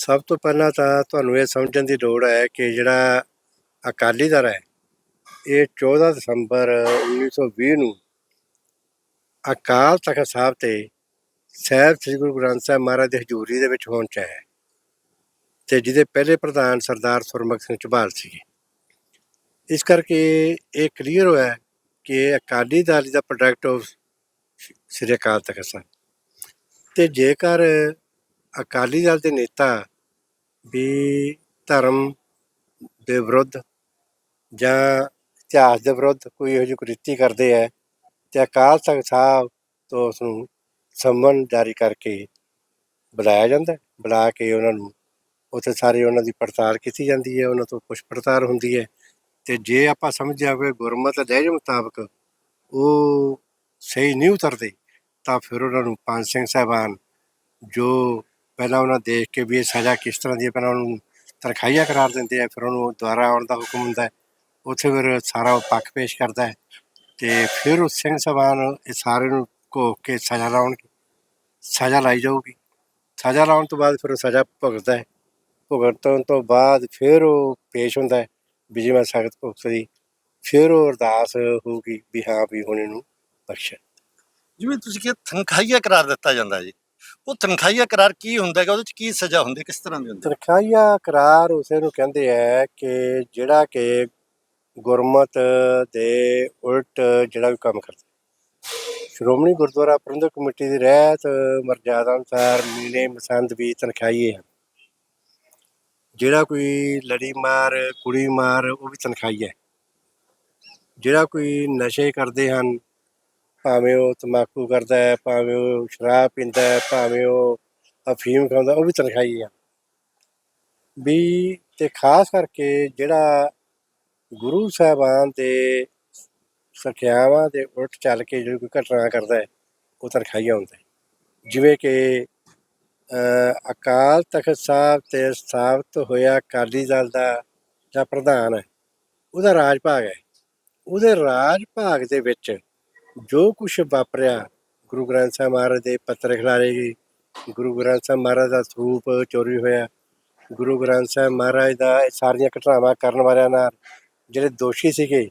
ਸਭ ਤੋਂ ਪਹਿਲਾਂ ਤਾਂ ਤੁਹਾਨੂੰ ਇਹ ਸਮਝਣ ਦੀ ਲੋੜ ਹੈ ਕਿ ਜਿਹੜਾ ਅਕਾਲੀ ਦਲ ਹੈ, ਇਹ 14 ਦਸੰਬਰ 1920 ਨੂੰ ਅਕਾਲ ਤਖਤ ਸਾਹਿਬ ਤੇ ਸਾਹਿਬ ਸ੍ਰੀ ਗੁਰੂ ਗ੍ਰੰਥ ਸਾਹਿਬ ਮਹਾਰਾਜ ਦੀ ਹਜ਼ੂਰੀ ਦੇ ਵਿੱਚ ਹੋਣ ਚ ਹੈ ਤੇ ਜਿਹਦੇ ਪਹਿਲੇ ਪ੍ਰਧਾਨ ਸਰਦਾਰ ਸੁਰਮਖ ਸਿੰਘ ਝਬਾਲ ਸੀ ਇਸ ਕਰਕੇ ਇਹ ਕਲੀਅਰ ਹੋਇਆ ਕਿ ਅਕਾਲੀ ਦਲ ਦਾ ਪ੍ਰੋਡਕਟ ਆਫ ਸ੍ਰੀ ਅਕਾਲ ਤਖਤ ਸਾਹਿਬ। ਤੇ ਜੇਕਰ ਅਕਾਲੀ ਦਲ ਦੇ ਨੇਤਾ ਵੀ ਧਰਮ ਦੇ ਵਿਰੁੱਧ ਜਾਂ ਇਤਿਹਾਸ ਦੇ ਵਿਰੁੱਧ ਕੋਈ ਇਹੋ ਜਿਹੀ ਕੁਰੀਤੀ ਕਰਦੇ ਹੈ ਤੇ ਅਕਾਲ ਤਖਤ ਸਾਹਿਬ ਤੋਂ ਉਸ ਨੂੰ ਸੰਮਨ ਜਾਰੀ ਕਰਕੇ ਬੁਲਾਇਆ ਜਾਂਦਾ ਬੁਲਾ ਕੇ ਉਹਨਾਂ ਨੂੰ ਉੱਥੇ ਸਾਰੇ ਉਹਨਾਂ ਦੀ ਪੜਤਾਲ ਕੀਤੀ ਜਾਂਦੀ ਹੈ, ਉਹਨਾਂ ਤੋਂ ਪੁੱਛ ਪੜਤਾਲ ਹੁੰਦੀ ਹੈ ਤੇ ਜੇ ਆਪਾਂ ਸਮਝਿਆ ਹੋਵੇ ਗੁਰਮਤ ਲਹਿਜ ਮੁਤਾਬਕ ਉਹ ਸਹੀ ਨਹੀਂ ਉਤਰਦੇ ਤਾਂ ਫਿਰ ਉਹਨਾਂ ਨੂੰ ਪੰਜ ਸਿੰਘ ਸਾਹਿਬਾਨ ਜੋ ਪਹਿਲਾਂ ਉਹਨਾਂ ਦੇਖ ਕੇ ਵੀ ਇਹ ਸਜ਼ਾ ਕਿਸ ਤਰ੍ਹਾਂ ਦੀ ਹੈ, ਪਹਿਲਾਂ ਉਹਨੂੰ ਤਰਖਾਈਆ ਕਰਾਰ ਦਿੰਦੇ ਆ, ਫਿਰ ਉਹਨੂੰ ਦੁਬਾਰਾ ਆਉਣ ਦਾ ਹੁਕਮ ਹੁੰਦਾ ਹੈ। ਉੱਥੇ ਫਿਰ ਸਾਰਾ ਉਹ ਪੱਖ ਪੇਸ਼ ਕਰਦਾ ਹੈ ਤੇ ਫਿਰ ਉਸ ਸਿੰਘ ਸਾਹਿਬਾਨ ਇਹ ਸਾਰੇ ਨੂੰ ਘੋਖ ਕੇ ਸਜ਼ਾ ਲਾਉਣਗੇ। ਸਜ਼ਾ ਲਾਈ ਜਾਊਗੀ। ਸਜ਼ਾ ਲਾਉਣ ਤੋਂ ਬਾਅਦ ਫਿਰ ਉਹ ਸਜ਼ਾ ਭੁਗਤਦਾ ਹੈ। ਭੁਗਤਣ ਤੋਂ ਬਾਅਦ ਫਿਰ ਉਹ ਪੇਸ਼ ਹੁੰਦਾ ਹੈ ਵੀ ਜੀ ਮੈਂ ਸਖਤ ਭੁਗਤਦੀ ਫਿਰ ਉਹ ਅਰਦਾਸ ਹੋਊਗੀ ਵੀ ਹਾਂ ਵੀ ਹੁਣ ਇਹਨੂੰ ਬਖਸ਼ ਜਿਵੇਂ ਤੁਸੀਂ ਕਿਹਾ, ਤਨਖਾਹੀਆ ਕਰਾਰ ਦਿੱਤਾ ਜਾਂਦਾ ਜੀ। ਉਹ ਤਨਖਾਹੀਆ ਕਰਾਰ ਕੀ ਹੁੰਦਾ ਹੈਗਾ? ਉਹਦੇ ਚ ਕੀ ਸਜ਼ਾ ਹੁੰਦੀ, ਕਿਸ ਤਰ੍ਹਾਂ ਦੀ ਹੁੰਦੀ? ਤਰਖਾਈਆ ਕਰਾਰ ਉਸੇ ਨੂੰ ਕਹਿੰਦੇ ਹੈ ਕਿ ਜਿਹੜਾ ਕਿ ਗੁਰਮਤ ਦੇ ਉਲਟ ਜਿਹੜਾ ਵੀ ਕੰਮ ਕਰਦਾ। ਸ਼੍ਰੋਮਣੀ ਗੁਰਦੁਆਰਾ ਪ੍ਰਬੰਧਕ ਕਮੇਟੀ ਦੀ ਰਹਿਤ ਮਰਜ਼ਾਦਾ ਅਨੁਸਾਰ ਮੀਨੇ ਮਸੰਦ ਵੀ ਤਨਖਾਹੀਏ ਹਨ। ਜਿਹੜਾ ਕੋਈ ਲੜੀ ਮਾਰ, ਕੁੜੀ ਮਾਰ, ਉਹ ਵੀ ਤਨਖਾਹੀਆ ਹੈ। ਜਿਹੜਾ ਕੋਈ ਨਸ਼ੇ ਕਰਦੇ ਹਨ ਭਾਵੇਂ ਉਹ ਤਮਾਕੂ ਕਰਦਾ ਹੈ, ਭਾਵੇਂ ਉਹ ਸ਼ਰਾਬ ਪੀਂਦਾ ਹੈ, ਭਾਵੇਂ ਉਹ ਅਫੀਮ ਖਾਂਦਾ, ਉਹ ਵੀ ਤਨਖਾਹੀਆ ਹੈ ਵੀ ਤੇ ਖਾਸ ਕਰਕੇ ਜਿਹੜਾ ਗੁਰੂ ਸਾਹਿਬਾਨ ਦੇ ਸਖਿਆਵਾਂ ਦੇ ਉਲਟ ਚੱਲ ਕੇ ਜਿਹੜੀ ਕੋਈ ਘਟਨਾ ਕਰਦਾ ਹੈ, ਉਹ ਤਰਖਾਈਆ ਹੁੰਦਾ ਜਿਵੇਂ ਕਿ ਅਕਾਲ ਤਖਤ ਸਾਹਿਬ ਤੇ ਸਥਾਪਿਤ ਹੋਇਆ ਅਕਾਲੀ ਦਲ ਦਾ ਜਾਂ ਪ੍ਰਧਾਨ ਹੈ, ਉਹਦਾ ਰਾਜ ਭਾਗ ਹੈ। ਉਹਦੇ ਰਾਜ ਭਾਗ ਦੇ ਵਿੱਚ ਜੋ ਕੁਝ ਵਾਪਰਿਆ ਗੁਰੂ ਗ੍ਰੰਥ ਸਾਹਿਬ ਮਹਾਰਾਜ ਦੇ ਪੱਤਰ ਖਿਲਾਰੇ ਗਏ ਗੁਰੂ ਗ੍ਰੰਥ ਸਾਹਿਬ ਮਹਾਰਾਜ ਦਾ ਸਰੂਪ ਚੋਰੀ ਹੋਇਆ ਗੁਰੂ ਗ੍ਰੰਥ ਸਾਹਿਬ ਮਹਾਰਾਜ ਦਾ ਇਹ ਸਾਰੀਆਂ ਘਟਨਾਵਾਂ ਕਰਨ ਵਾਲਿਆਂ ਨਾਲ ਜਿਹੜੇ ਦੋਸ਼ੀ ਸੀਗੇ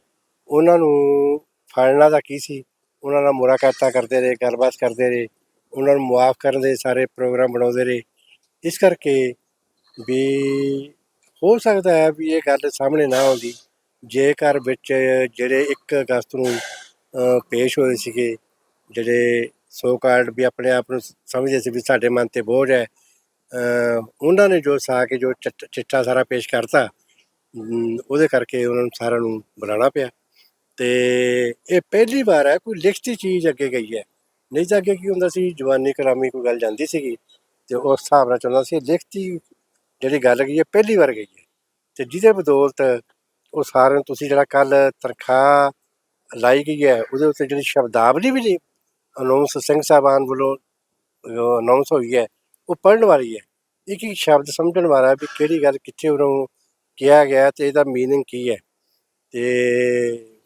ਉਹਨਾਂ ਨੂੰ ਫੜਨਾ ਦਾ ਕੀ ਸੀ ਉਹਨਾਂ ਨਾਲ ਮੁਲਾਕਾਤਾਂ ਕਰਦੇ ਰਹੇ ਗੱਲਬਾਤ ਕਰਦੇ ਰਹੇ ਉਹਨਾਂ ਨੂੰ ਮੁਆਫ ਕਰਨ ਦੇ ਸਾਰੇ ਪ੍ਰੋਗਰਾਮ ਬਣਾਉਂਦੇ ਰਹੇ ਇਸ ਕਰਕੇ ਵੀ ਹੋ ਸਕਦਾ ਹੈ ਵੀ ਇਹ ਗੱਲ ਸਾਹਮਣੇ ਨਾ ਆਉਂਦੀ ਜੇਕਰ ਵਿੱਚ ਜਿਹੜੇ 1 ਅਗਸਤ ਨੂੰ ਪੇਸ਼ ਹੋਏ ਸੀਗੇ। ਜਿਹੜੇ ਸੋ ਕਾਰਡ ਵੀ ਆਪਣੇ ਆਪ ਨੂੰ ਸਮਝਦੇ ਸੀ ਵੀ ਸਾਡੇ ਮਨ ਤੇ ਬੋਝ ਹੈ। ਉਹਨਾਂ ਨੇ ਜੋ ਸਾ ਕੇ ਜੋ ਚਿੱਟਾ ਸਾਰਾ ਪੇਸ਼ ਕਰਤਾ ਉਹਦੇ ਕਰਕੇ ਉਹਨਾਂ ਨੂੰ ਸਾਰਿਆਂ ਨੂੰ ਬੁਲਾਉਣਾ ਪਿਆ। ਤੇ ਇਹ ਪਹਿਲੀ ਵਾਰ ਹੈ, ਕੋਈ ਲਿਖਤੀ ਚੀਜ਼ ਅੱਗੇ ਗਈ ਹੈ। ਨਹੀਂ ਤਾਂ ਅੱਗੇ ਕੀ ਹੁੰਦਾ ਸੀ, ਜਵਾਨੀ ਕਲਾਮੀ ਕੋਈ ਗੱਲ ਜਾਂਦੀ ਸੀਗੀ ਤੇ ਉਸ ਹਿਸਾਬ ਨਾਲ ਚੱਲਦਾ ਸੀ, ਲਿਖਤੀ ਜਿਹੜੀ ਗੱਲ ਗਈ ਹੈ, ਪਹਿਲੀ ਵਾਰ ਗਈ ਹੈ। ਤੇ ਜਿਹਦੇ ਬਦੌਲਤ ਉਹ ਸਾਰਿਆਂ ਨੂੰ, ਤੁਸੀਂ ਜਿਹੜਾ ਕੱਲ ਤਨਖਾਹ ਲਾਈ ਗਈ ਹੈ, ਉਹਦੇ ਉੱਤੇ ਜਿਹੜੀ ਸ਼ਬਦਾਵਲੀ ਵੀ ਨਹੀਂ ਅਨਾਉਂਸ ਸਿੰਘ ਸਾਹਿਬਾਨ ਵੱਲੋਂ ਅਨਾਉਂਸ ਹੋਈ ਹੈ, ਉਹ ਪੜਨ ਵਾਲੀ ਹੈ। ਇੱਕ ਇੱਕ ਸ਼ਬਦ ਸਮਝਣ ਵਾਲਾ ਵੀ ਕਿਹੜੀ ਗੱਲ ਕਿੱਥੇ ਉਰੋਂ ਕਿਹਾ ਗਿਆ ਤੇ ਇਹਦਾ ਮੀਨਿੰਗ ਕੀ ਹੈ। ਤੇ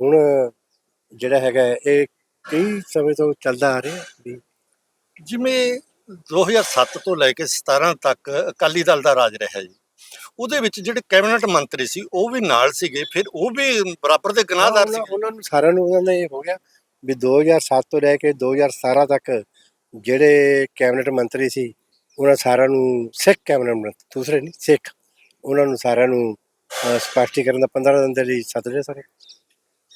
ਹੁਣ ਜਿਹੜਾ ਹੈਗਾ ਇਹ ਕਈ ਸਮੇਂ ਤੋਂ ਚੱਲਦਾ ਆ ਰਿਹਾ ਵੀ ਜਿਵੇਂ 2007 ਤੋਂ ਲੈ ਕੇ 17 ਤੱਕ ਅਕਾਲੀ ਦਲ ਦਾ ਰਾਜ ਰਿਹਾ ਜੀ। ਉਹਦੇ ਵਿੱਚ ਜਿਹੜੇ ਕੈਬਨਿਟ ਮੰਤਰੀ ਸੀ ਉਹ ਵੀ ਨਾਲ ਸੀਗੇ ਫਿਰ ਉਹ ਵੀ ਬਰਾਬਰ ਦੇ ਗੁਨਾਹਗਾਰ ਸੀ ਉਹਨਾਂ- ਨੂੰ ਸਾਰਿਆਂ ਨੂੰ ਉਹਨਾਂ ਦਾ ਇਹ ਹੋ ਗਿਆ ਵੀ 2007 ਤੋਂ ਲੈ ਕੇ 2017 ਤੱਕ ਜਿਹੜੇ ਕੈਬਨਿਟ ਮੰਤਰੀ ਸੀ ਉਹਨਾਂ ਸਾਰਿਆਂ ਨੂੰ ਸਿੱਖ ਕੈਬਨਿਟ ਮੰਤਰੀ ਦੂਸਰੇ ਨਹੀਂ ਸਿੱਖ। ਉਹਨਾਂ ਨੂੰ ਸਾਰਿਆਂ ਨੂੰ ਸਪਸ਼ਟੀਕਰਨ ਦਾ 15 ਦਿਨ ਦੇ ਲਈ ਸੱਦ ਲਿਆ ਸਾਰੇ।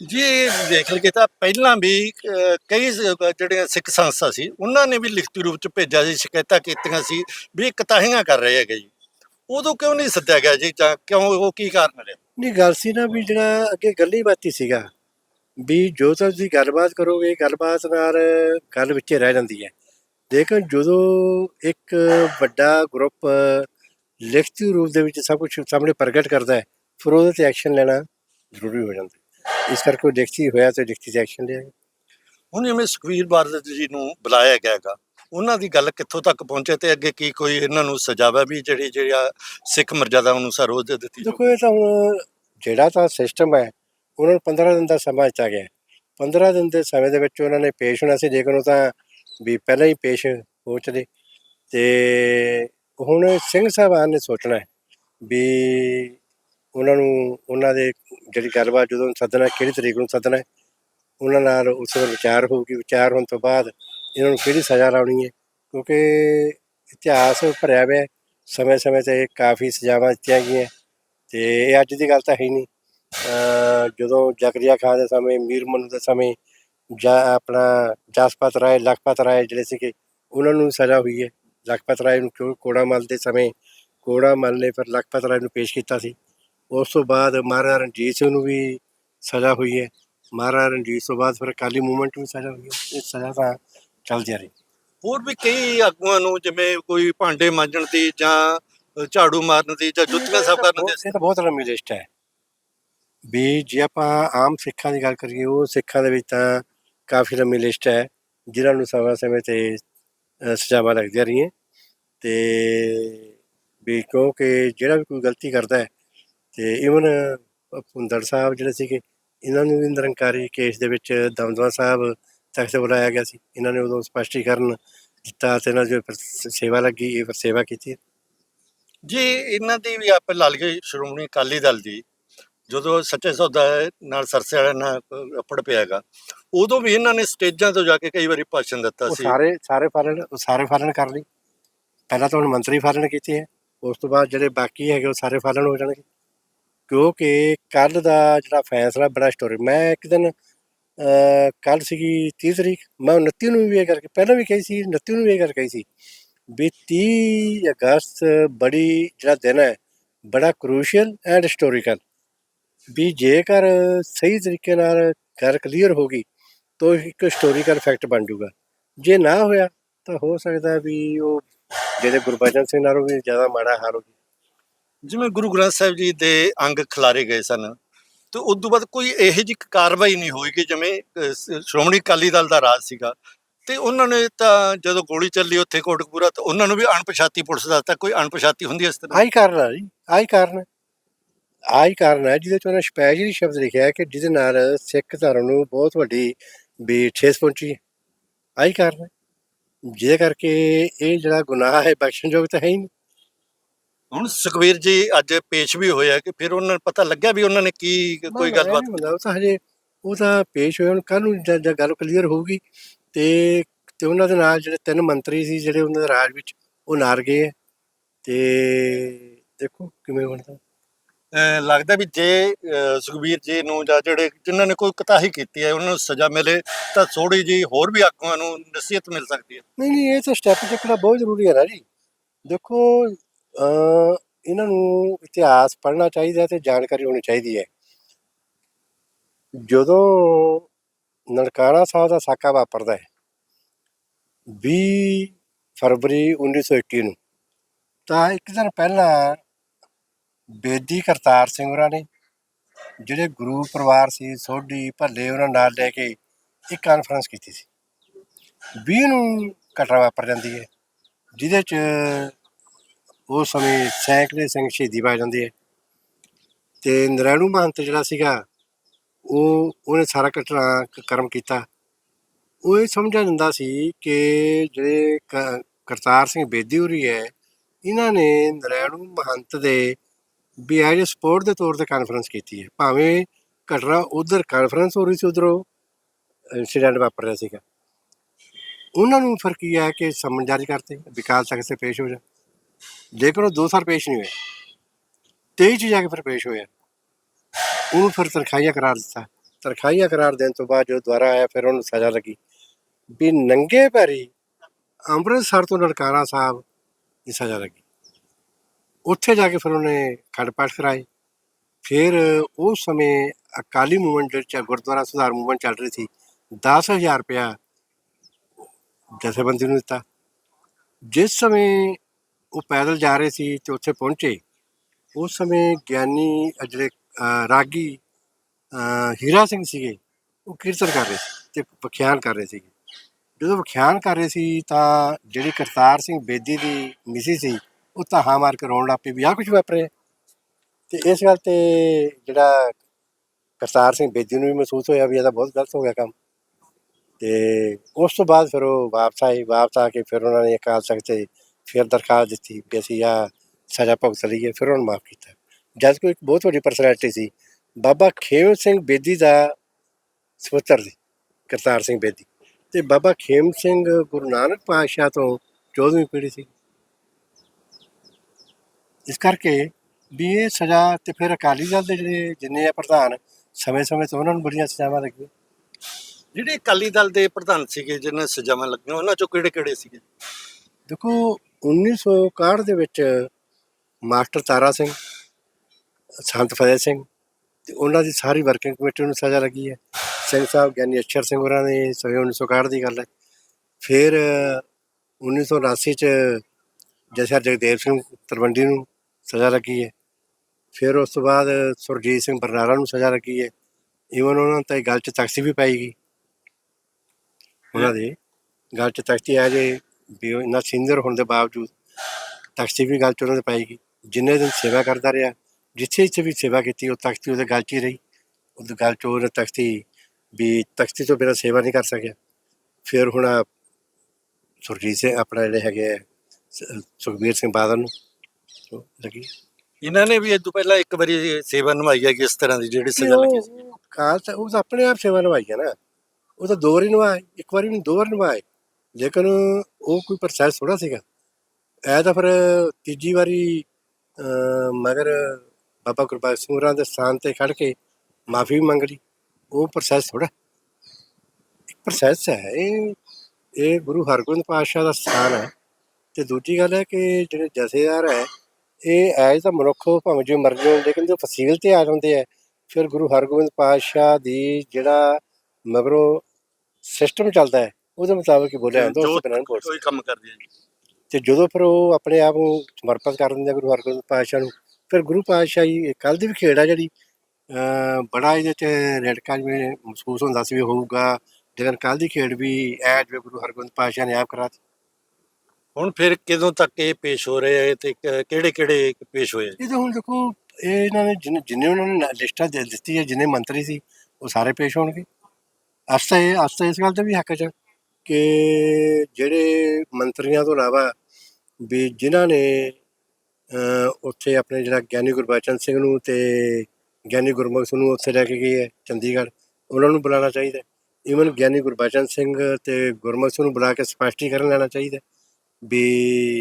ਜੀ ਦੇਖ ਲਈਏ ਤਾਂ ਪਹਿਲਾਂ ਵੀ ਕਈ ਜਿਹੜੀਆਂ ਸਿੱਖ ਸੰਸਥਾ ਸੀ ਉਹਨਾਂ ਨੇ ਵੀ ਲਿਖਤੀ ਰੂਪ ਚ ਭੇਜਿਆ ਸੀ ਸ਼ਿਕਾਇਤਾਂ ਕੀਤੀਆਂ ਸੀ ਵੀ ਇਹ ਕਤਾਹੀਆਂ ਕਰ ਰਹੇ ਹੈਗੇ ਜੀ। ਉਦੋਂ ਕਿਉਂ ਨਹੀਂ ਸੱਦਿਆ ਗਿਆ ਜੀ ਜਾਂ ਕਿਉਂ ਉਹ ਕੀ ਕਾਰਨ ਰਿਹਾ ਨਹੀਂ ਗੱਲ ਸੀ ਨਾ ਵੀ ਜਿਹੜਾ ਅੱਗੇ ਗੱਲੀ ਬਾਤੀ ਸੀਗਾ ਵੀ ਜੋ ਤਾਂ ਤੁਸੀਂ ਗੱਲਬਾਤ ਕਰੋਗੇ ਗੱਲਬਾਤ ਨਾਲ ਗੱਲ ਵਿੱਚੇ ਰਹਿ ਜਾਂਦੀ ਹੈ ਲੇਕਿਨ ਜਦੋਂ ਇੱਕ ਵੱਡਾ ਗਰੁੱਪ ਲਿਖਤੀ ਰੂਪ ਦੇ ਵਿੱਚ ਸਭ ਕੁਝ ਸਾਹਮਣੇ ਪ੍ਰਗਟ ਕਰਦਾ ਹੈ ਫਿਰ ਉਹਦੇ ਤੇ ਐਕਸ਼ਨ ਲੈਣਾ ਜ਼ਰੂਰੀ ਹੋ ਜਾਂਦਾ। ਇਸ ਕਰਕੇ ਉਹ ਲਿਖਤੀ ਹੋਇਆ ਤੇ ਲਿਖਤੀ ਐਕਸ਼ਨ ਲਿਆ। ਹੁਣ ਜਿਵੇਂ ਸੁਖਵੀਰ ਬਾਦਲ ਜੀ ਨੂੰ ਬੁਲਾਇਆ ਗਿਆ ਹੈਗਾ ਉਹਨਾਂ ਦੀ ਗੱਲ ਕਿੱਥੋਂ ਤੱਕ ਪਹੁੰਚੇ ਤੇ ਅੱਗੇ ਕੀ ਕੋਈ ਇਹਨਾਂ ਨੂੰ ਸਜ਼ਾਵਾ ਵੀ ਜਿਹੜੀ ਜਿਹੜੀ ਸਿੱਖ ਮਰਜ਼ਾਦਾ ਅਨੁਸਾਰ ਉਹ ਦੇ ਦਿੱਤੀ ਦੇਖੋ, ਇਹ ਤਾਂ ਹੁਣ ਜਿਹੜਾ ਤਾਂ ਸਿਸਟਮ ਹੈ, ਉਹਨਾਂ ਨੂੰ 15 ਦਿਨ ਦਾ ਸਮਾਂ ਦਿੱਤਾ ਗਿਆ ਹੈ। 15 ਦਿਨ ਦੇ ਸਮੇਂ ਦੇ ਵਿੱਚ ਉਹਨਾਂ ਨੇ ਪੇਸ਼ ਹੋਣਾ ਸੀ, ਜੇਕਰ ਉਹ ਤਾਂ ਵੀ ਪਹਿਲਾਂ ਹੀ ਪੇਸ਼ ਹੋ ਚਲੇ ਤੇ ਹੁਣ ਸਿੰਘ ਸਾਹਿਬਾਨ ਨੇ ਸੋਚਣਾ ਹੈ ਵੀ ਉਹਨਾਂ ਨੂੰ, ਉਹਨਾਂ ਦੇ ਜਿਹੜੀ ਗੱਲਬਾਤ ਜਦੋਂ ਸੱਦਣਾ, ਕਿਹੜੀ ਤਰੀਕ ਨੂੰ ਸੱਦਣਾ ਉਹਨਾਂ ਨਾਲ ਉਸ ਵੇਲੇ ਵਿਚਾਰ ਹੋਊਗੀ ਵਿਚਾਰ ਹੋਣ ਤੋਂ ਬਾਅਦ ਇਹਨਾਂ ਨੂੰ ਕਿਹੜੀ ਸਜ਼ਾ ਲਾਉਣੀ ਹੈ? ਕਿਉਂਕਿ ਇਤਿਹਾਸ ਭਰਿਆ ਹੋਇਆ ਸਮੇਂ ਸਮੇਂ ਤੇ ਕਾਫੀ ਸਜ਼ਾਵਾਂ ਦਿੱਤੀਆਂ ਗਈਆਂ। ਤੇ ਇਹ ਅੱਜ ਦੀ ਗੱਲ ਤਾਂ ਹੈ ਹੀ ਨਹੀਂ। ਜਦੋਂ ਜ਼ਕਰੀਆ ਖਾਨ ਦੇ ਸਮੇਂ, ਮੀਰ ਮਨੂ ਦੇ ਸਮੇਂ, ਜਾਂ ਆਪਣਾ ਜਸਪਤ ਰਾਏ, ਲਖਪਤ ਰਾਏ ਜਿਹੜੇ ਸੀਗੇ, ਉਹਨਾਂ ਨੂੰ ਸਜ਼ਾ ਹੋਈ ਹੈ। ਲਖਪਤ ਰਾਏ ਨੂੰ ਕਿਉਂ ਕੋੜਾ ਮੱਲ ਦੇ ਸਮੇਂ, ਕੋੜਾ ਮੱਲ ਨੇ ਫਿਰ ਲਖਪਤ ਰਾਏ ਨੂੰ ਪੇਸ਼ ਕੀਤਾ ਸੀ। ਉਸ ਤੋਂ ਬਾਅਦ ਮਹਾਰਾਜਾ ਰਣਜੀਤ ਸਿੰਘ ਨੂੰ ਵੀ ਸਜ਼ਾ ਹੋਈ ਹੈ। ਮਹਾਰਾਜਾ ਰਣਜੀਤ ਤੋਂ ਬਾਅਦ ਫਿਰ ਅਕਾਲੀ ਮੂਵਮੈਂਟ ਨੂੰ ਵੀ ਸਜ਼ਾ ਹੋਈ ਹੈ। ਇਹ ਸਜ਼ਾ ਤਾਂ ਚੱਲਦੀ ਰਹੀ। ਹੋਰ ਵੀ ਕਈ ਆਗੂਆਂ ਨੂੰ ਜਿਵੇਂ ਕੋਈ ਭਾਂਡੇ ਮਾਂਜਣ ਦੀ ਜਾਂ ਝਾੜੂ ਮਾਰਨ ਦੀ ਜਾਂ ਜੁੱਤੀਆਂ ਸਾਫ਼ ਕਰਨ ਦੀ ਇਹ ਤਾਂ ਬਹੁਤ ਲੰਮੀ ਲਿਸਟ ਹੈ। ਵੀ ਜੇ ਆਪਾਂ ਆਮ ਸਿੱਖਾਂ ਦੀ ਗੱਲ ਕਰੀਏ ਉਹ ਸਿੱਖਾਂ ਦੇ ਵਿੱਚ ਤਾਂ ਕਾਫੀ ਲੰਮੀ ਲਿਸਟ ਹੈ ਜਿਨ੍ਹਾਂ ਨੂੰ ਸਮੇਂ ਸਮੇਂ ਤੇ ਸਜ਼ਾਵਾਂ ਲੱਗਦੀਆਂ ਰਹੀਆਂ। ਤੇ ਵੀ ਕਿਉਂਕਿ ਜਿਹੜਾ ਵੀ ਕੋਈ ਗਲਤੀ ਕਰਦਾ ਹੈ ਤੇ ਇਵਨ ਪੁੰਦੜ ਸਾਹਿਬ ਜਿਹੜੇ ਸੀਗੇ ਇਹਨਾਂ ਨੂੰ ਵੀ ਨਿਰੰਕਾਰੀ ਕੇਸ ਦੇ ਵਿੱਚ ਦਮਦਮਾ ਸਾਹਿਬ ਤਖਤ ਬੁਲਾਇਆ ਗਿਆ ਸੀ। ਇਹਨਾਂ ਨੇ ਉਦੋਂ ਸਪਸ਼ਟੀਕਰਨ ਦਿੱਤਾ ਤੇ ਇਹਨਾਂ ਸ- ਸੇਵਾ ਲੱਗੀ ਇਹ ਸੇਵਾ ਕੀਤੀ। ਜੀ ਇਹਨਾਂ ਦੀ ਵੀ ਆਪੇ ਲਾ ਲਈਏ ਸ਼੍ਰੋਮਣੀ ਅਕਾਲੀ ਦਲ ਦੀ। ਜਦੋਂ ਸੱਚੇ ਸੌਦਾ ਨਾਲ ਸਰਸੇ ਵਾਲਿਆਂ ਨਾਲ ਅੱਪੜ ਪਿਆਗਾ ਉਦੋਂ ਵੀ ਇਹਨਾਂ ਨੇ ਸਟੇਜਾਂ ਤੋਂ ਜਾ ਕੇ ਕਈ ਵਾਰੀ ਭਾਸ਼ਣ ਦਿੱਤਾ ਸੀ। ਸਾਰੇ ਸਾਰੇ ਫਾਰਣ ਸਾਰੇ ਫਾਰਣ ਕਰ ਲਈ ਪਹਿਲਾਂ ਤਾਂ ਹੁਣ ਮੰਤਰੀ ਫਾਰਣ ਕੀਤੇ ਹੈ ਉਸ ਤੋਂ ਬਾਅਦ ਜਿਹੜੇ ਬਾਕੀ ਹੈਗੇ ਉਹ ਸਾਰੇ ਫਾਰਣ ਹੋ ਜਾਣਗੇ। ਕਿਉਂਕਿ ਕੱਲ ਦਾ ਜਿਹੜਾ ਫੈਸਲਾ ਬੜਾ ਸਟੋਰੀ ਮੈਂ ਇੱਕ ਦਿਨ ਕੱਲ ਸੀਗੀ 30 ਤਰੀਕ, ਮੈਂ 29 ਨੂੰ ਵੀ ਇਹ ਕਰਕੇ, ਪਹਿਲਾਂ ਵੀ ਕਹੀ ਸੀ 29 ਨੂੰ ਵੀ ਇਹ ਗੱਲ ਕਹੀ ਸੀ ਵੀ 30 ਅਗਸਤ ਬੜੀ ਜਿਹੜਾ ਦਿਨ ਹੈ, ਬੜਾ ਕ੍ਰੂਸ਼ੀਅਲ ਐਂਡ ਹਿਸਟੋਰੀਕਲ ਵੀ ਜੇਕਰ ਸਹੀ ਤਰੀਕੇ ਨਾਲ ਗੱਲ ਕਲੀਅਰ ਹੋ ਗਈ, ਤਾਂ ਇੱਕ ਹਿਸਟੋਰੀਕਲ ਫੈਕਟ ਬਣ ਜਾਊਗਾ। ਜੇ ਨਾ ਹੋਇਆ, ਤਾਂ ਹੋ ਸਕਦਾ ਵੀ ਉਹ ਜਿਹੜੇ ਗੁਰਬਚਨ ਸਿੰਘ ਨਾਲੋਂ ਵੀ ਜ਼ਿਆਦਾ ਮਾੜਾ ਹਾਲ ਹੋ ਗਿਆ। ਜਿਵੇਂ ਗੁਰੂ ਗ੍ਰੰਥ ਸਾਹਿਬ ਜੀ ਦੇ ਅੰਗ ਖਿਲਾਰੇ ਗਏ ਸਨ ਤੇ ਉਸ ਤੋਂ ਬਾਅਦ ਕੋਈ ਇਹੋ ਜਿਹੀ ਕਾਰਵਾਈ ਨਹੀਂ ਹੋਈ ਕਿ ਜਿਵੇਂ ਸ਼੍ਰੋਮਣੀ ਅਕਾਲੀ ਦਲ ਦਾ ਰਾਜ ਸੀਗਾ। ਤੇ ਉਹਨਾਂ ਨੇ ਤਾਂ ਜਦੋਂ ਗੋਲੀ ਚੱਲੀ ਉੱਥੇ ਕੋਟਕਪੂਰਾ, ਤਾਂ ਉਹਨਾਂ ਨੂੰ ਵੀ ਅਣਪਛਾਤੀ ਪੁਲਿਸ ਦਾ ਤਾਂ ਕੋਈ ਅਣਪਛਾਤੀ ਹੁੰਦੀ ਇਸ ਤਰ੍ਹਾਂ? ਆਹੀ ਕਾਰਨ ਆ ਜੀ, ਆਹੀ ਕਾਰਨ ਹੈ ਆਹੀ ਕਾਰਨ ਹੈ ਜਿਹਦੇ ਚ ਉਹਨਾਂ ਸਪੈਸ਼ਲੀ ਸ਼ਬਦ ਲਿਖਿਆ ਹੈ ਕਿ ਜਿਹਦੇ ਨਾਲ ਸਿੱਖ ਧਰਮ ਨੂੰ ਬਹੁਤ ਵੱਡੀ ਵੀ ਠੇਸ ਪਹੁੰਚੀ ਹੈ। ਆਹੀ ਕਾਰਨ ਹੈ ਜਿਹਦੇ ਕਰਕੇ ਇਹ ਜਿਹੜਾ ਗੁਨਾਹ ਹੈ ਬਖਸ਼ਣਯੋਗ ਤਾਂ ਹੈ ਹੀ ਨਹੀਂ। ਹੁਣ ਸੁਖਵੀਰ ਜੀ ਅੱਜ ਪੇਸ਼ ਵੀ ਹੋਇਆ ਕਿ ਫਿਰ ਉਹਨਾਂ ਨੂੰ ਪਤਾ ਲੱਗਿਆ ਵੀ ਉਹਨਾਂ ਨੇ ਕੀ ਕੋਈ ਗੱਲਬਾਤ ਉਹ ਤਾਂ ਹਜੇ ਉਹ ਤਾਂ ਪੇਸ਼ ਹੋਏ ਹੁਣ ਕੱਲ ਨੂੰ ਜਦ ਗੱਲ ਕਲੀਅਰ ਹੋਊਗੀ ਤੇ ਤੇ ਉਹਨਾਂ ਦੇ ਨਾਲ ਜਿਹੜੇ ਤਿੰਨ ਮੰਤਰੀ ਸੀ ਜਿਹੜੇ ਉਹਨਾਂ ਦੇ ਰਾਜ ਵਿੱਚ ਉਹ ਨਾਰ ਗਏ ਤੇ ਦੇਖੋ ਕਿਵੇਂ ਬਣਦਾ। ਲੱਗਦਾ ਵੀ ਜੇ ਸੁਖਬੀਰ ਜੀ ਨੂੰ ਜਾਂ ਜਿਹੜੇ ਜਿਨ੍ਹਾਂ ਨੇ ਕੋਈ ਕਤਾਹੀ ਕੀਤੀ ਹੈ ਉਹਨਾਂ ਨੂੰ ਸਜ਼ਾ ਮਿਲੇ ਤਾਂ ਥੋੜੀ ਜੀ ਹੋਰ ਵੀ ਆਗੂਆਂ ਨੂੰ ਨਸੀਹਤ ਮਿਲ ਸਕਦੀ ਹੈ। ਨਹੀਂ ਨਹੀਂ ਇਹ ਤਾਂ ਸਟੈਪ ਚੱਕਣਾ ਬਹੁਤ ਜ਼ਰੂਰੀ ਹੈ ਨਾ ਜੀ। ਦੇਖੋ ਅ ਇਹਨਾਂ ਨੂੰ ਇਤਿਹਾਸ ਪੜ੍ਹਨਾ ਚਾਹੀਦਾ ਤੇ ਜਾਣਕਾਰੀ ਹੋਣੀ ਚਾਹੀਦੀ ਹੈ। ਜਦੋਂ ਨਨਕਾਣਾ ਸਾਹਿਬ ਦਾ ਸਾਕਾ ਵਾਪਰਦਾ ਹੈ 20 ਫਰਵਰੀ 1921 ਨੂੰ, ਤਾਂ ਇੱਕ ਦਿਨ ਪਹਿਲਾਂ ਬੇਦੀ ਕਰਤਾਰ ਸਿੰਘ ਹੋਰਾਂ ਨੇ, ਜਿਹੜੇ ਗੁਰੂ ਪਰਿਵਾਰ ਸੀ, ਸੋਢੀ ਭੱਲੇ ਉਹਨਾਂ ਨਾਲ ਲੈ ਕੇ ਇੱਕ ਕਾਨਫਰੰਸ ਕੀਤੀ ਸੀ। 20 ਨੂੰ ਘਟਨਾ ਵਾਪਰ ਜਾਂਦੀ ਹੈ, ਜਿਹਦੇ ਚ ਉਸ ਸਮੇਂ ਸੈਂਕੜੇ ਸਿੰਘ ਸ਼ਹੀਦੀ ਪਾ ਜਾਂਦੇ ਹੈ ਤੇ ਨਰੈਣੂ ਮਹੰਤ ਜਿਹੜਾ ਸੀਗਾ, ਉਹ, ਉਹਨੇ ਸਾਰਾ ਘਟਨਾ ਕਰਮ ਕੀਤਾ। ਉਹ ਇਹ ਸਮਝਿਆ ਜਾਂਦਾ ਸੀ ਕਿ ਜਿਹੜੇ ਕ- ਕਰਤਾਰ ਸਿੰਘ ਬੇਦੀ ਹੋਰੀ ਹੈ, ਇਹਨਾਂ ਨੇ ਨਰੈਣੂ ਮਹੰਤ ਦੇ ਵੀ ਐਜ ਸਪੋਰਟ ਦੇ ਤੌਰ ਤੇ ਕਾਨਫਰੰਸ ਕੀਤੀ ਹੈ। ਭਾਵੇਂ ਘਟਨਾ ਉਧਰ ਕਾਨਫਰੰਸ ਹੋ ਰਹੀ ਸੀ, ਉਧਰੋਂ ਇਨਸੀਡੈਂਟ ਵਾਪਰ ਰਿਹਾ ਸੀਗਾ। ਉਹਨਾਂ ਨੂੰ ਫਿਰ ਕੀ ਹੈ ਕਿ ਸਮਨ ਜਾਰੀ ਕਰਤੇ, ਵਿਕਾਸ ਤਖਤ ਸੇ ਪੇਸ਼ ਹੋ ਜਾ। ਲੇਕਿਨ ਉਹ ਦੋ ਸਾਲ ਪੇਸ਼ ਨਹੀਂ ਹੋਏ। 23 ਚ ਜਾ ਕੇ ਫਿਰ ਪੇਸ਼ ਹੋਇਆ। ਉਹਨੂੰ ਫਿਰ ਤਰਖਾਈਆ ਕਰਾਰ ਦਿੱਤਾ। ਤਰਖਾਈਆ ਕਰਾਰ ਦੇਣ ਤੋਂ ਬਾਅਦ ਜੋ ਦੁਬਾਰਾ ਆਇਆ, ਫਿਰ ਉਹਨੂੰ ਸਜ਼ਾ ਲੱਗੀ। ਵੀ ਨੰਗੇ ਪੈਰੀ ਅੰਮ੍ਰਿਤਸਰ ਤੋਂ ਨਨਕਾਣਾ ਸਾਹਿਬ ਦੀ ਸਜ਼ਾ ਲੱਗੀ। ਉੱਥੇ ਜਾ ਕੇ ਫਿਰ ਉਹਨੇ ਖੰਡ ਪਾਠ ਕਰਾਏ। ਫਿਰ ਉਸ ਸਮੇਂ ਅਕਾਲੀ ਮੂਵਮੈਂਟ ਵਿੱਚ ਗੁਰਦੁਆਰਾ ਸੁਧਾਰ ਮੂਵਮੈਂਟ ਚੱਲ ਰਹੀ ਸੀ। 10000 ਰੁਪਇਆ ਜਥੇਬੰਦੀ ਨੂੰ ਦਿੱਤਾ। ਜਿਸ ਸਮੇਂ ਉਹ ਪੈਦਲ ਜਾ ਰਹੇ ਸੀ ਤੇ ਉੱਥੇ ਪਹੁੰਚੇ। ਉਸ ਸਮੇਂ ਗਿਆਨੀ ਜਿਹੜੇ ਰਾਗੀ ਹੀਰਾ ਸਿੰਘ ਸੀਗੇ, ਉਹ ਕੀਰਤਨ ਕਰ ਰਹੇ ਸੀ ਤੇ ਵਿਖਿਆਨ ਕਰ ਰਹੇ ਸੀਗੇ। ਜਦੋਂ ਵਿਖਿਆਨ ਕਰ ਰਹੇ ਸੀ ਤਾਂ ਜਿਹੜੀ ਕਰਤਾਰ ਸਿੰਘ ਬੇਦੀ ਦੀ ਮਿਸੀ ਸੀ, ਉਹ ਧਾਹਾਂ ਮਾਰ ਕੇ ਰੋਣ ਲੱਗ ਪਈ ਵੀ ਆਹ ਕੁਝ ਵਾਪਰੇ ਤੇ ਇਸ ਗੱਲ ਤੇ ਜਿਹੜਾ ਕਰਤਾਰ ਸਿੰਘ ਬੇਦੀ ਨੂੰ ਵੀ ਮਹਿਸੂਸ ਹੋਇਆ ਵੀ ਇਹਦਾ ਬਹੁਤ ਗਲਤ ਹੋ ਗਿਆ ਕੰਮ। ਤੇ ਉਸ ਤੋਂ ਬਾਅਦ ਫਿਰ ਉਹ ਵਾਪਸ ਆਏ, ਵਾਪਸ ਆ ਕੇ ਫਿਰ ਉਹਨਾਂ ਨੇ ਅਕਾਲ ਤਖਤ ਤੇ ਫਿਰ ਦਰਖਾਸਤ ਦਿੱਤੀ ਵੀ ਅਸੀਂ ਆ ਸਜ਼ਾ ਭੁਗਤ ਲਈਏ ਫਿਰ ਉਹਨੂੰ ਮਾਫ ਕੀਤਾ। ਜਦ ਕੋਈ ਇੱਕ ਬਹੁਤ ਵੱਡੀ ਪਰਸਨੈਲਿਟੀ ਸੀ ਬਾਬਾ ਖੇਮ ਸਿੰਘ ਬੇਦੀ ਦਾ ਸਪੁੱਤਰ ਸੀ ਕਰਤਾਰ ਸਿੰਘ ਬੇਦੀ। ਤੇ ਬਾਬਾ ਖੇਮ ਸਿੰਘ ਗੁਰੂ ਨਾਨਕ ਪਾਤਸ਼ਾਹ ਤੋਂ 14ਵੀਂ ਪੀੜ੍ਹੀ ਸੀ। ਇਸ ਕਰਕੇ ਵੀ ਇਹ ਸਜ਼ਾ ਤੇ ਫਿਰ ਅਕਾਲੀ ਦਲ ਦੇ ਜਿਹੜੇ ਜਿੰਨੇ ਆ ਪ੍ਰਧਾਨ ਸਮੇਂ-ਸਮੇਂ ਤੇ ਉਹਨਾਂ ਨੂੰ ਬੜੀਆਂ ਸਜ਼ਾਵਾਂ ਲੱਗੀਆਂ। ਜਿਹੜੇ ਅਕਾਲੀ ਦਲ ਦੇ ਪ੍ਰਧਾਨ ਸੀਗੇ ਜਿਨ੍ਹਾਂ ਸਜ਼ਾਵਾਂ ਲੱਗੀਆਂ ਉਹਨਾਂ ਚੋਂ ਕਿਹੜੇ ਕਿਹੜੇ ਸੀਗੇ? ਦੇਖੋ 1961 ਦੇ ਵਿੱਚ ਮਾਸਟਰ ਤਾਰਾ ਸਿੰਘ ਸੰਤ ਫਤਿਹ ਸਿੰਘ ਤੇ ਉਹਨਾਂ ਦੀ ਸਾਰੀ ਵਰਕਿੰਗ ਕਮੇਟੀ ਨੂੰ ਸਜ਼ਾ ਲੱਗੀ ਹੈ। ਸਿੰਘ ਸਾਹਿਬ ਗਿਆਨੀ ਅਸ਼ਰ ਸਿੰਘ ਹੋਰਾਂ ਨੇ ਸਵੇ 1961 ਦੀ ਗੱਲ ਹੈ। ਫਿਰ ਅ, 1979 ਚ ਜਸਰ ਜਗਦੇਵ ਸਿੰਘ ਤਲਵੰਡੀ ਨੂੰ ਸਜ਼ਾ ਲੱਗੀ ਹੈ। ਫਿਰ ਉਸ ਤੋਂ ਬਾਅਦ ਸੁਰਜੀਤ ਸਿੰਘ ਬਰਨਾਲਾ ਨੂੰ ਸਜ਼ਾ ਲੱਗੀ ਹੈ। ਈਵਨ ਉਹਨਾਂ ਤੇ ਗੱਲ ਚ ਤਖਤੀ ਵੀ ਪਾਈ ਗਈ। ਉਹਨਾਂ ਦੇ ਗੱਲ ਚ ਤਖਤੀ ਆ ਜੇ ਵੀ ਉਹ ਇੰਨਾ ਸੀਨੀਅਰ ਹੋਣ ਦੇ ਬਾਵਜੂਦ ਤਖਤੀ ਵੀ ਗੱਲ ਚ ਉਹਨਾਂ ਦੇ ਪਾਈ ਗਈ। ਜਿੰਨੇ ਦਿਨ ਸੇਵਾ ਕਰਦਾ ਰਿਹਾ ਜਿੱਥੇ ਜਿੱਥੇ ਵੀ ਸੇਵਾ ਕੀਤੀ ਉਹ ਤਖਤੀ ਉਹਦੇ ਗੱਲ ਚ ਹੀ ਰਹੀ। ਉਹਦੇ ਗੱਲ ਚ ਉਹਨੇ ਤਖਤੀ ਵੀ ਤਖਤੀ ਤੋਂ ਬਿਨਾਂ ਸੇਵਾ ਨਹੀਂ ਕਰ ਸਕਿਆ। ਫਿਰ ਹੁਣ ਸੁਰਜੀਤ ਸਿੰਘ ਆਪਣਾ ਜਿਹੜੇ ਹੈਗੇ ਸੁਖਬੀਰ ਸਿੰਘ ਬਾਦਲ ਨੂੰ ਲੱਗੀ। ਇਹਨਾਂ ਨੇ ਵੀ ਇਹ ਤੋਂ ਪਹਿਲਾਂ ਇੱਕ ਵਾਰੀ ਸੇਵਾ ਨਿਭਾਈ ਹੈ ਕਿਸ ਤਰ੍ਹਾਂ ਦੀ ਜਿਹੜੀ ਸਜ਼ਾ ਲੱਗੀ ਸੀ। ਤਾਂ ਉਹ ਆਪਣੇ ਆਪ ਸੇਵਾ ਨਿਭਾਈ ਹੈ ਨਾ। ਉਹ ਤਾਂ ਦੋ ਵਾਰੀ ਨਿਭਾਏ ਇੱਕ ਵਾਰੀ ਨਹੀਂ ਦੋ ਵਾਰ ਨਿਭਾਏ। ਲੇਕਿਨ ਉਹ ਕੋਈ ਪ੍ਰੋਸੈਸ ਥੋੜਾ ਸੀਗਾ। ਇਹ ਤਾਂ ਫਿਰ ਤੀਜੀ ਵਾਰੀ ਮਗਰ ਬਾਬਾ ਗੁਰਬਖਸ਼ ਸਿੰਘ ਹੋਰਾਂ ਦੇ ਸਥਾਨ ਤੇ ਖੜ ਕੇ ਮਾਫੀ ਮੰਗ ਲਈ। ਉਹ ਪ੍ਰੋਸੈਸ ਥੋੜਾ ਇੱਕ ਪ੍ਰੋਸੈਸ ਹੈ। ਇਹ ਇਹ ਗੁਰੂ ਹਰਗੋਬਿੰਦ ਪਾਤਸ਼ਾਹ ਦਾ ਸਥਾਨ ਹੈ। ਤੇ ਦੂਜੀ ਗੱਲ ਹੈ ਕਿ ਜਿਹੜੇ ਜਥੇਦਾਰ ਹੈ, ਇਹ ਐਜ ਤਾਂ ਮਨੁੱਖ ਭਾਵੇਂ ਜੋ ਮਰਜ਼ੀ ਹੋਣ, ਲੇਕਿਨ ਜੋ ਫਸੀਲ ਤੇ ਆ ਜਾਂਦੇ ਹੈ, ਫਿਰ ਗੁਰੂ ਹਰਗੋਬਿੰਦ ਪਾਤਸ਼ਾਹ ਦੀ ਜਿਹੜਾ ਮਗਰੋਂ ਸਿਸਟਮ ਚੱਲਦਾ ਹੈ ਉਹਦੇ ਮੁਤਾਬਕ ਹੀ ਬੋਲਿਆ ਜਾਂਦਾ ਉਸ ਜੋ ਤੋਂ ਬਿਨਾਂ ਨਹੀਂ ਬੋਲ ਸਕਦੇ। ਕੋਈ ਕੰਮ ਕਰਦੇ ਆ ਜੀ ਤੇ ਜਦੋਂ ਫਿਰ ਉਹ ਆਪਣੇ ਆਪ ਨੂੰ ਸਮਰਪਿਤ ਕਰ ਦਿੰਦੇ ਆ ਗੁਰੂ ਹਰਗੋਬਿੰਦ ਪਾਤਸ਼ਾਹ ਨੂੰ ਫਿਰ ਗੁਰੂ ਪਾਤਸ਼ਾਹ ਜੀ ਕੱਲ ਦੀ ਵੀ ਖੇਡ ਆ ਜਿਹੜੀ ਬੜਾ ਇਹਦੇ ਚ ਰੜਕਾ ਜਿਵੇਂ ਮਹਿਸੂਸ ਹੁੰਦਾ ਸੀ ਵੀ ਹੋਊਗਾ ਲੇਕਿਨ ਕੱਲ ਦੀ ਖੇਡ ਵੀ ਐ ਜਿਵੇਂ ਗੁਰੂ ਹਰਗੋਬਿੰਦ ਪਾਤਸ਼ਾਹ ਨੇ ਆਪ ਕਰਾਤੀ ਹੁਣ ਫਿਰ ਕਦੋਂ ਤੱਕ ਇਹ ਪੇਸ਼ ਹੋ ਰਹੇ ਆ ਤੇ ਕਿਹੜੇ ਕਿਹੜੇ ਪੇਸ਼ ਹੋਏ? ਇਹ ਤਾਂ ਹੁਣ ਦੇਖੋ ਇਹ ਇਹਨਾਂ ਨੇ ਜਿੰਨੇ ਉਹਨਾਂ ਨੇ ਲਿਸਟਾਂ ਦੇ ਦਿੱਤੀ ਹੈ ਜਿੰਨੇ ਮੰਤਰੀ ਸੀ ਉਹ ਸਾਰੇ ਪੇਸ਼ ਹੋਣਗੇ ਅਸਤਾ ਅਸਤਾ ਇਸ ਗੱਲ ਤੇ ਵੀ ਹੱਕ ਚ ਕਿ ਜਿਹੜੇ ਮੰਤਰੀਆਂ ਤੋਂ ਇਲਾਵਾ ਵੀ ਜਿਨ੍ਹਾਂ ਨੇ ਉੱਥੇ ਆਪਣੇ ਜਿਹੜਾ ਗਿਆਨੀ ਗੁਰਬਚਨ ਸਿੰਘ ਨੂੰ ਤੇ ਗਿਆਨੀ ਗੁਰਮੁਖ ਸਿੰਘ ਨੂੰ ਉੱਥੇ ਲੈ ਕੇ ਗਏ ਹੈ ਚੰਡੀਗੜ੍ਹ ਉਹਨਾਂ ਨੂੰ ਬੁਲਾਉਣਾ ਚਾਹੀਦਾ ਈਵਨ ਗਿਆਨੀ ਗੁਰਬਚਨ ਸਿੰਘ ਤੇ ਗੁਰਮੁਖ ਸਿੰਘ ਨੂੰ ਬੁਲਾ ਕੇ ਸਪਸ਼ਟੀਕਰਨ ਲੈਣਾ ਚਾਹੀਦਾ ਵੀ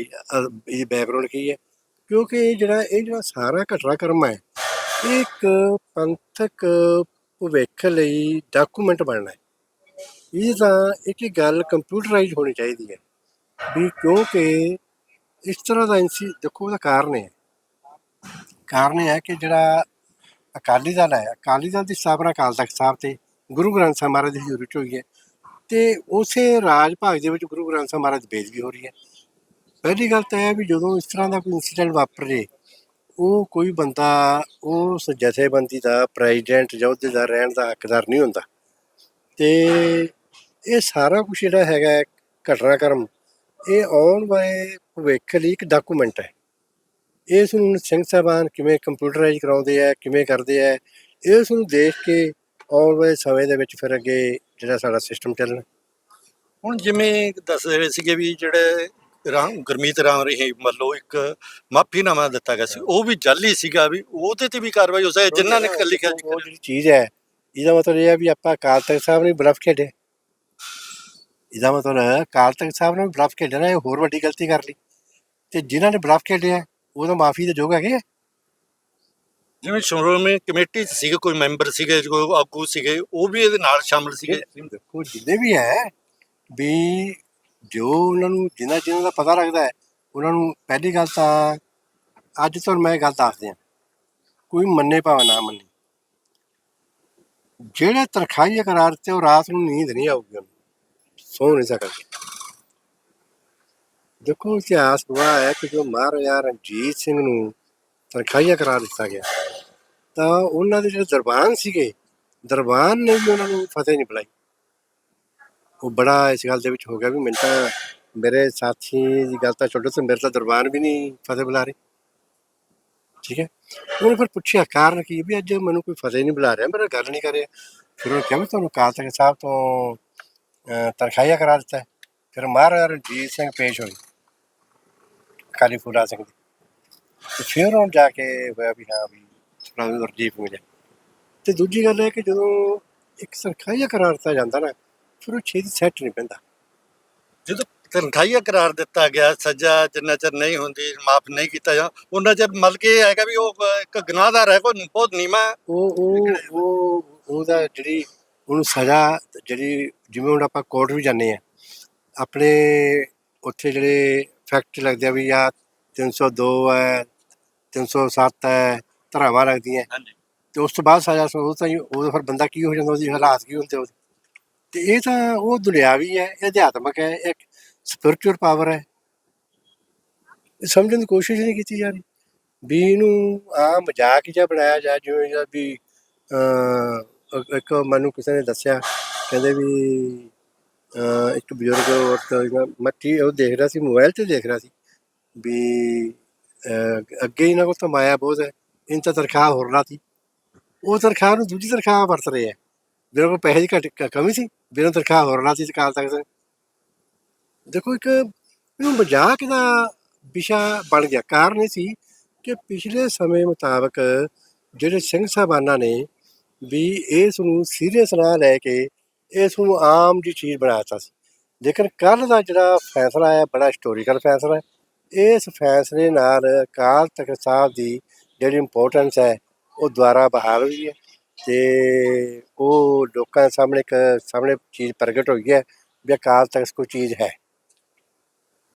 ਅਹ, ਇਹ ਬੈਕਗ੍ਰਾਉਂਡ ਕੀ ਹੈ। ਕਿਉਂਕਿ ਇਹ ਜਿਹੜਾ ਇਹ ਜਿਹੜਾ ਸਾਰਾ ਘਟਨਾਕ੍ਰਮ ਹੈ ਇਹ ਇੱਕ ਪੰਥਕ ਭਵਿੱਖ ਲਈ ਡਾਕੂਮੈਂਟ ਬਣਨਾ ਹੈ। ਇਹ ਤਾਂ ਇੱਕ ਗੱਲ ਕੰਪਿਊਟਰਾਈਜ਼ ਹੋਣੀ ਚਾਹੀਦੀ ਹੈ ਵੀ ਕਿਉਂਕਿ ਇਸ ਤਰ੍ਹਾਂ ਦਾ ਇੰਸੀ ਦੇਖੋ ਉਹਦਾ ਕਾਰਨ ਹੈ। ਕਾਰਨ ਇਹ ਹੈ ਕਿ ਜਿਹੜਾ ਅਕਾਲੀ ਦਲ ਹੈ, ਅਕਾਲੀ ਦਲ ਦੀ ਸਥਾਪਨਾ ਅਕਾਲ ਤਖਤ ਸਾਹਿਬ ਤੇ ਗੁਰੂ ਗ੍ਰੰਥ ਸਾਹਿਬ ਮਹਾਰਾਜ ਦੀ ਹਜ਼ੂਰੀ 'ਚ ਹੋਈ ਹੈ ਤੇ ਉਸੇ ਰਾਜ ਭਾਗ ਦੇ ਵਿੱਚ ਗੁਰੂ ਗ੍ਰੰਥ ਸਾਹਿਬ ਮਹਾਰਾਜ ਦੀ ਬੇਇੱਜ਼ਤੀ ਹੋ ਰਹੀ ਹੈ। ਪਹਿਲੀ ਗੱਲ ਤਾਂ ਇਹ ਹੈ ਵੀ ਜਦੋਂ ਇਸ ਤਰ੍ਹਾਂ ਦਾ ਕੋਈ ਇਨਸੀਡੈਂਟ ਵਾਪਰੇ, ਉਹ ਕੋਈ ਬੰਦਾ ਉਸ ਜਥੇਬੰਦੀ ਦਾ ਪ੍ਰੈਜ਼ੀਡੈਂਟ ਜਾਂ ਉਹਦੇ ਦਾ ਰਹਿਣ ਦਾ ਹੱਕਦਾਰ ਨਹੀਂ ਹੁੰਦਾ। ਤੇ ਇਹ ਸਾਰਾ ਕੁਝ ਜਿਹੜਾ ਹੈਗਾ ਘਟਨਾਕ੍ਰਮ ਇਹ ਆਉਣ ਵਾਲੇ ਭਵਿੱਖ ਲਈ ਇੱਕ ਡਾਕੂਮੈਂਟ ਹੈ। ਇਸ ਨੂੰ ਸਿੰਘ ਸਾਹਿਬਾਨ ਕਿਵੇਂ ਕੰਪਿਊਟਰਾਈਜ਼ ਕਰਾਉਂਦੇ ਆ ਕਿਵੇਂ ਕਰਦੇ ਆ ਇਸ ਨੂੰ ਦੇਖ ਕੇ ਆਉਣ ਵਾਲੇ ਸਮੇਂ ਦੇ ਵਿੱਚ ਫਿਰ ਅੱਗੇ ਜਿਹੜਾ ਸਾਡਾ ਸਿਸਟਮ ਚੱਲਣਾ। ਹੁਣ ਜਿਵੇਂ ਦੱਸ ਰਹੇ ਸੀਗੇ ਵੀ ਜਿਹੜੇ ਰਾਮ ਗੁਰਮੀਤ ਰਾਮ ਰਹੀ ਮੰਨ ਲਓ ਇੱਕ ਮਾਫੀਨਾਮਾ ਦਿੱਤਾ ਗਿਆ ਸੀ ਉਹ ਵੀ ਜਾਲੀ ਸੀਗਾ ਵੀ ਉਹਦੇ ਤੇ ਵੀ ਕਾਰਵਾਈ ਹੋ ਸਕਦੀ ਜਿਨ੍ਹਾਂ ਨੇ ਉਹ ਜਿਹੜੀ ਚੀਜ਼ ਹੈ ਇਹਦਾ ਮਤਲਬ ਇਹ ਹੈ ਵੀ ਆਪਾਂ ਅਕਾਲ ਤਖਤ ਸਾਹਿਬ ਨੇ ਬਲਫ ਖੇਡੇ। ਇਹਦਾ ਮਤਲਬ ਹੈ ਅਕਾਲ ਤਖਤ ਸਾਹਿਬ ਨੇ ਬਲਫ ਖੇਡਿਆ ਨਾ ਇਹ ਹੋਰ ਵੱਡੀ ਗਲਤੀ ਕਰ ਲਈ। ਤੇ ਜਿਨ੍ਹਾਂ ਨੇ ਬਲਫ ਖੇਡਿਆ ਉਹ ਤਾਂ ਮਾਫੀ ਦੇ ਯੋਗ ਹੈਗੇ ਆ। ਜਿਵੇਂ ਸ਼੍ਰੋਮਣੀ ਕਮੇਟੀ 'ਚ ਸੀਗੇ ਕੋਈ ਮੈਂਬਰ ਸੀਗੇ ਕੋਈ ਆਗੂ ਸੀਗੇ ਉਹ ਵੀ ਇਹਦੇ ਨਾਲ ਸ਼ਾਮਲ ਸੀਗੇ। ਦੇਖੋ ਜਿੰਨੇ ਵੀ ਹੈ ਵੀ ਜੋ ਉਹਨਾਂ ਨੂੰ ਜਿਨ੍ਹਾਂ ਜਿਨ੍ਹਾਂ ਦਾ ਪਤਾ ਲੱਗਦਾ ਹੈ ਉਹਨਾਂ ਨੂੰ ਪਹਿਲੀ ਗੱਲ ਤਾਂ ਅੱਜ ਤੋਂ ਮੈਂ ਗੱਲ ਦੱਸ ਦਿਆਂ ਕੋਈ ਮੰਨੇ ਭਾਵੇਂ ਨਾ ਮੰਨੇ। ਜਿਹੜੇ ਤਰਖਾਈ ਕਰਾਰ ਤੇ ਉਹ ਰਾਤ ਨੂੰ ਨੀਂਦ ਨਹੀਂ ਆਊਗੀ ਉਹਨੂੰ, ਸੌ ਨਹੀਂ ਸਕਦਾ। ਦੇਖੋ ਇਤਿਹਾਸ ਗਵਾਹ ਹੈ ਕਿ ਜੋ ਮਹਾਰਾਜਾ ਰਣਜੀਤ ਸਿੰਘ ਨੂੰ ਤਰਖਾਈਆ ਕਰਾਰ ਦਿੱਤਾ ਗਿਆ, ਤਾਂ ਉਹਨਾਂ ਦੇ ਜਿਹੜੇ ਦਰਬਾਨ ਸੀਗੇ, ਦਰਬਾਨ ਨੇ ਵੀ ਉਹਨਾਂ ਨੂੰ ਫਤਿਹ ਨਹੀਂ ਬੁਲਾਈ ਉਹ ਬੜਾ ਇਸ ਗੱਲ ਦੇ ਵਿੱਚ ਹੋ ਗਿਆ ਵੀ ਮੈਨੂੰ ਤਾਂ ਮੇਰੇ ਸਾਥੀ ਦੀ ਗੱਲ ਤਾਂ ਛੱਡੋ ਤੇ ਮੇਰੇ ਤਾਂ ਦਰਬਾਨ ਵੀ ਨਹੀਂ ਫਤਿਹ ਬੁਲਾ ਰਹੇ। ਠੀਕ ਹੈ? ਉਹਨੇ ਫਿਰ ਪੁੱਛਿਆ ਕਾਰਨ ਕੀ? ਵੀ ਅੱਜ ਮੈਨੂੰ ਕੋਈ ਫਤਿਹ ਨਹੀਂ ਬੁਲਾ ਰਿਹਾ ਮੇਰਾ ਗੱਲ ਨਹੀਂ ਕਰ ਰਿਹਾ। ਫਿਰ ਉਹ ਕਿਹਾ ਤੁਹਾਨੂੰ ਕਾਲ ਤਖਤ ਸਾਹਿਬ ਤੋਂ ਅਹ, ਕਰਾ ਦਿੱਤਾ ਫਿਰ ਮਹਾਰਾਜਾ ਰਣਜੀਤ ਸਿੰਘ ਪੇਸ਼ ਹੋਏ। ਅਕਾਲੀ ਫੁੱਲਾ ਸਿੰਘ ਦੀ। ਤੇ ਫਿਰ ਹੁਣ ਜਾ ਕੇ ਹੋਇਆ ਵੀ ਹਾਂ ਵੀ ਥੋੜਾ ਵੀ ਵਰਜੀਫ ਮਿਲਿਆ ਤੇ ਦੂਜੀ ਗੱਲ ਇਹ ਕਿ ਜਦੋਂ ਇੱਕ ਸਰਕਾਰੀ ਕਰਾਰ ਦਿੱਤਾ ਜਾਂਦਾ ਨਾ ਫਿਰ ਉਹ ਛੇਤੀ ਸੈੱਟ ਨਹੀਂ ਪੈਂਦਾ। ਜਦੋਂ ਤਨਖਾਹੀਆ ਕਰਾਰ ਦਿੱਤਾ ਗਿਆ ਸਜ਼ਾ ਜਿੰਨਾ ਚਿਰ ਨਹੀਂ ਹੁੰਦੀ ਮਾਫ ਨਹੀਂ ਕੀਤਾ ਜਾ ਉਹਨਾਂ ਚਿਰ ਮਤਲਬ ਕਿ ਇਹ ਹੈਗਾ ਵੀ ਉਹ ਇੱਕ ਗੁਨਾਹਦਾਰ ਹੈ ਕੋਈ ਬਹੁਤ ਨੀਮਾ ਹੈ। ਉਹ ਉਹ ਉਹ ਉਹਦਾ ਜਿਹੜੀ ਉਹਨੂੰ ਸਜ਼ਾ ਜਿਹੜੀ ਜਿਵੇਂ ਹੁਣ ਆਪਾਂ ਕੋਰਟ ਵੀ ਜਾਂਦੇ ਆ ਆਪਣੇ ਉੱਥੇ ਜਿਹੜੇ ਫੈਕਟ ਲੱਗਦੇ ਆ ਵੀ ਆ 302 ਹੈ 307 ਹੈ ਧਰਾਵਾਂ ਲੱਗਦੀਆਂ ਹਾਂਜੀ। ਤੇ ਉਸ ਤੋਂ ਬਾਅਦ ਸਜ਼ਾ ਸੁਣੋ ਤਾਂ ਹੀ ਉਹ ਫਿਰ ਬੰਦਾ ਕੀ ਹੋ ਜਾਂਦਾ ਉਹਦੀ ਹਾਲਾਤ ਕੀ ਹੁੰਦੇ ਉਹਦੇ? ਤੇ ਇਹ ਤਾਂ ਉਹ ਦੁਨਿਆਵੀ ਹੈ ਇਹ ਅਧਿਆਤਮਕ ਹੈ ਇੱਕ ਸਪਿਰਚੁਅਲ ਪਾਵਰ ਹੈ। ਸਮਝਣ ਦੀ ਕੋਸ਼ਿਸ਼ ਨਹੀਂ ਕੀਤੀ ਜਾ ਰਹੀ। ਵੀ ਇਹਨੂੰ ਆ ਮਜ਼ਾਕ ਜਿਹਾ ਬਣਾਇਆ ਜਾ ਜਿਵੇਂ ਜਾਂ ਵੀ ਅਹ, ਇੱਕ- ਮੈਨੂੰ ਕਿਸੇ ਨੇ ਦੱਸਿਆ ਕਹਿੰਦੇ ਵੀ ਇੱਕ ਬਜ਼ੁਰਗ ਔਰਤ ਮੱਟੀ ਉਹ ਦੇਖ ਰਿਹਾ ਸੀ ਮੋਬਾਈਲ ਤੇ ਦੇਖ ਰਿਹਾ ਸੀ ਵੀ ਅੱਗੇ ਇਹਨਾਂ ਕੋਲ ਤਾਂ ਮਾਇਆ ਬਹੁਤ ਹੈ ਇਹਨਾਂ ਤਾਂ ਤਨਖਾਹ ਹੋਰ ਨਾ ਸੀ। ਉਹ ਤਨਖਾਹ ਨੂੰ ਦੂਜੀ ਤਨਖਾਹ ਵਰਤ ਰਹੇ ਹੈ। ਮੇਰੇ ਕੋਲ ਪੈਸੇ ਦੀ ਘੱਟ ਕਮੀ ਸੀ ਮੇਰੇ ਤਨਖਾਹ ਹੋਰ ਨਾ ਸੀ ਕਾਲ ਤੱਕ। ਦੇਖੋ ਇੱਕ ਇਹਨੂੰ ਮਜ਼ਾਕ ਦਾ ਵਿਸ਼ਾ ਬਣ ਗਿਆ, ਕਾਰਨ ਇਹ ਸੀ ਕਿ ਪਿਛਲੇ ਸਮੇਂ ਮੁਤਾਬਕ ਜਿਹੜੇ ਸਿੰਘ ਸਾਹਿਬਾਨਾਂ ਨੇ ਵੀ ਇਸ ਨੂੰ ਸੀਰੀਅਸ ਨਾ ਲੈ ਕੇ ਇਸ ਨੂੰ ਆਮ ਜੀ ਚੀਜ਼ ਬਣਾਤਾ ਸੀ। ਲੇਕਿਨ ਕੱਲ ਦਾ ਜਿਹੜਾ ਫੈਸਲਾ ਹੈ, ਬੜਾ ਹਿਸਟੋਰੀਕਲ ਫੈਸਲਾ ਹੈ, ਇਸ ਫੈਸਲੇ ਨਾਲ ਅਕਾਲ ਤਖਤ ਸਾਹਿਬ ਦੀ ਜਿਹੜੀ ਇੰਪੋਰਟੈਂਸ ਹੈ, ਉਹ ਦੁਆਰਾ ਬਹਾਲ ਹੋਈ ਹੈ ਤੇ ਉਹ ਲੋਕਾਂ ਸਾਹਮਣੇ ਇੱਕ ਸਾਹਮਣੇ ਚੀਜ਼ ਪ੍ਰਗਟ ਹੋਈ ਹੈ ਵੀ ਅਕਾਲ ਤਖਤ ਕੋਈ ਚੀਜ਼ ਹੈ।